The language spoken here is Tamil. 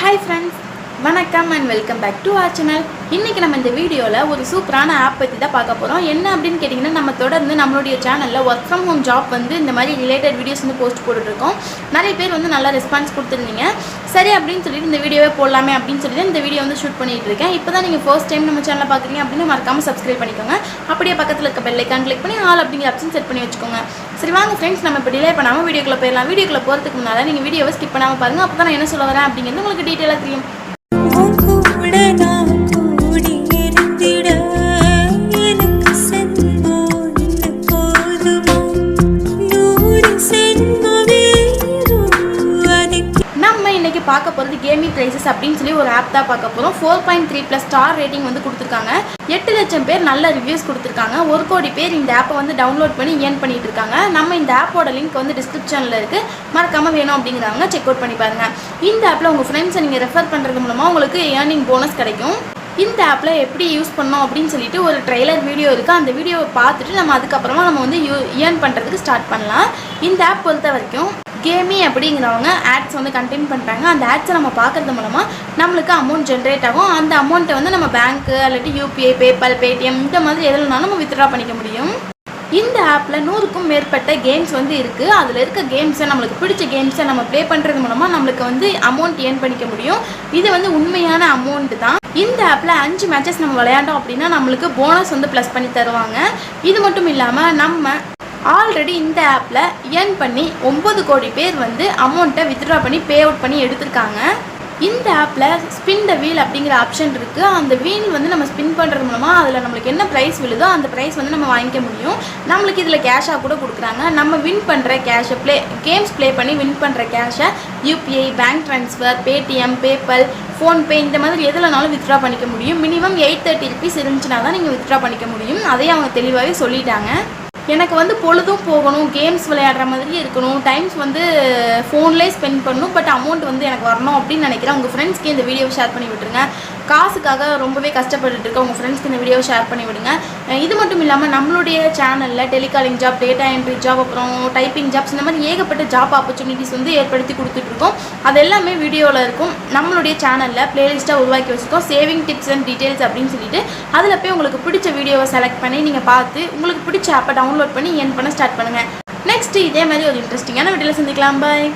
ஹாய் ஃப்ரெண்ட்ஸ் வணக்கம் and welcome back to our channel இன்றைக்கி நம்ம இந்த வீடியோவில் ஒரு சூப்பரான ஆப் பற்றி தான் பார்க்க போகிறோம் என்ன அப்படின்னு கேட்டிங்கன்னா நம்ம தொடர்ந்து நம்மளுடைய சேனலில் ஒர்க் ஃப்ரம் ஹோம் ஜாப் வந்து இந்த மாதிரி ரிலேட்டட் வீடியோஸ் வந்து போஸ்ட் போட்டுட்ருக்கோம் நிறைய பேர் வந்து நல்லா ரெஸ்பான்ஸ் கொடுத்துருந்தீங்க. சரி அப்படின்னு சொல்லிட்டு இந்த வீடியோவே போடலாமே அப்படின்னு சொல்லிட்டு இந்த வீடியோ வந்து ஷூட் பண்ணிகிட்டு இருக்கேன். இப்போ தான் நீங்கள் ஃபர்ஸ்ட் டைம் நம்ம சேனலில் பார்க்குறீங்க அப்படின்னு மறக்காமல் சப்ஸ்கிரைப் பண்ணிக்கோங்க. அப்படியே பக்கத்தில் இருக்க பெல்லைக்கான் கிளிக் பண்ணி ஆல் அப்படிங்கிற ஆப்ஷன் செட் பண்ணி வச்சுக்கோங்க. சரி வாங்க ஃப்ரெண்ட்ஸ் நம்ம இப்போ டிலே பண்ணாமல் வீடியோக்குள்ளே போயிடலாம். வீடியோக்குள்ளே போகிறதுக்கு முன்னால் நீங்கள் வீடியோவை ஸ்கிப் பண்ணாமல் பாருங்கள் அப்போ தான் நான் என்ன சொல்ல வரேன் அப்படிங்கிறது உங்களுக்கு டீட்டெயிலாக தெரியும். பார்க்க போகிறது கேமிங் ப்ரைஸஸ் அப்படின்னு சொல்லி ஒரு ஆப் தான் பார்க்க போகிறோம் four point three plus star rating வந்து கொடுத்துருக்காங்க. எட்டு லட்சம் பேர் நல்ல ரிவ்யூஸ் கொடுத்துருக்காங்க. ஒரு கோடி பேர் இந்த ஆப்பை வந்து டவுன்லோட் பண்ணி ஏன் பண்ணிட்டு இருக்காங்க. நம்ம இந்த ஆப்போட லிங்க் வந்து டிஸ்கிரிப்ஷனில் இருக்குது மறக்காமல் வேணும் அப்படிங்கிறவங்க செக் அவுட் பண்ணி பாருங்க. இந்த ஆப்பில் உங்கள் ஃப்ரெண்ட்ஸை நீங்கள் ரெஃபர் பண்ணுறது மூலமாக உங்களுக்கு ஏர்னிங் போனஸ் கிடைக்கும். இந்த ஆப்பில் எப்படி யூஸ் பண்ணோம் அப்படின்னு சொல்லிட்டு ஒரு ட்ரெய்லர் வீடியோ இருக்குது அந்த வீடியோவை பார்த்துட்டு நம்ம அதுக்கப்புறமா நம்ம வந்து யூ ஏர்ன் பண்ணுறதுக்கு ஸ்டார்ட் பண்ணலாம். இந்த ஆப் பொறுத்த வரைக்கும் கேமி அப்படிங்கிறவங்க ஆட்ஸ் வந்து கண்டெயின் பண்ணுறாங்க அந்த ஆட்ஸை நம்ம பார்க்கறது மூலமாக நம்மளுக்கு அமௌண்ட் ஜென்ரேட் ஆகும். அந்த அமௌண்ட்டை வந்து நம்ம பேங்க்கு இல்லாட்டி யூபிஐ பேபால் பேடிஎம் இந்த மாதிரி எதுலனாலும் நம்ம வித்ட்ரா பண்ணிக்க முடியும். இந்த ஆப்பில் நூறுக்கும் மேற்பட்ட கேம்ஸ் வந்து இருக்குது அதில் இருக்க கேம்ஸை நம்மளுக்கு பிடிச்ச கேம்ஸை நம்ம ப்ளே பண்ணுறது மூலமாக நம்மளுக்கு வந்து அமௌண்ட் ஏர்ன் பண்ணிக்க முடியும். இது வந்து உண்மையான அமௌண்ட்டு தான். இந்த ஆப்பில் அஞ்சு மேட்சஸ் நம்ம விளையாண்டோம் அப்படின்னா நம்மளுக்கு போனஸ் வந்து ப்ளஸ் பண்ணி தருவாங்க. இது மட்டும் இல்லாமல் நம்ம ஆல்ரெடி இந்த ஆப்பில் ஏர்ன் பண்ணி ஒம்பது கோடி பேர் வந்து அமௌண்ட்டை வித்ட்ரா பண்ணி பே அவுட் பண்ணி எடுத்திருக்காங்க. இந்த ஆப்பில் ஸ்பின் த வீல் அப்படிங்கிற ஆப்ஷன் இருக்குது அந்த வீல் வந்து நம்ம ஸ்பின் பண்ணுறது மூலமாக அதில் நம்மளுக்கு என்ன ப்ரைஸ் விழுதோ அந்த ப்ரைஸ் வந்து நம்ம வாங்கிக்க முடியும். நம்மளுக்கு இதில் கேஷாக கூட கொடுக்குறாங்க. நம்ம வின் பண்ணுற கேஷை ப்ளே கேம்ஸ் ப்ளே பண்ணி வின் பண்ணுற கேஷை UPI bank transfer Paytm PayPal PhonePe இந்த மாதிரி எதுலனாலும் வித்ட்ரா பண்ணிக்க முடியும். மினிமம் எயிட் தேர்ட்டி ருபீஸ் இருந்துச்சுன்னா தான் நீங்கள் வித்ட்ரா பண்ணிக்க முடியும். அதையும் அவங்க தெளிவாகவே சொல்லிட்டாங்க. எனக்கு வந்து பொழுதும் போகணும் கேம்ஸ் விளையாடுற மாதிரி இருக்கணும் டைம்ஸ் வந்து ஃபோன்லேயே ஸ்பெண்ட் பண்ணணும் பட் அமௌண்ட் வந்து எனக்கு வரணும் அப்படின்னு நினைக்கிறேன். உங்கள் ஃப்ரெண்ட்ஸ்க்கு இந்த வீடியோவை ஷேர் பண்ணி விட்டுருங்க. காசுக்காக ரொம்பவே கஷ்டப்பட்டுட்டு இருக்க உங்கள் ஃப்ரெண்ட்ஸ்க்கு இந்த வீடியோவை ஷேர் பண்ணி விடுங்க. இது மட்டும் இல்லாமல் நம்மளுடைய சேனலில் telecalling job data entry job அப்புறம் டைப்பிங் ஜாப்ஸ் இந்த மாதிரி ஏகப்பட்ட ஜாப் ஆப்பர்ச்சுனிட்டிஸ் வந்து ஏற்படுத்தி கொடுத்துட்ருக்கோம் அது எல்லாமே வீடியோவில் இருக்கும். நம்மளுடைய சேனலில் பிளேலிஸ்ட்டாக உருவாக்கி வச்சுருக்கோம். சேவிங் டிப்ஸ் அண்ட் டீட்டெயில்ஸ் அப்படின்னு சொல்லிட்டு அதில் போய் உங்களுக்கு பிடிச்ச வீடியோவை செலக்ட் பண்ணி நீங்கள் பார்த்து உங்களுக்கு பிடிச்ச ஆப்பை டவுன்லோட் பண்ணி என் பண்ண ஸ்டார்ட் பண்ணுங்கள் நெக்ஸ்ட் இதே மாதிரி ஒரு இன்ட்ரெஸ்டிங்கான வீடியோவில் சந்திக்கலாம். பாய்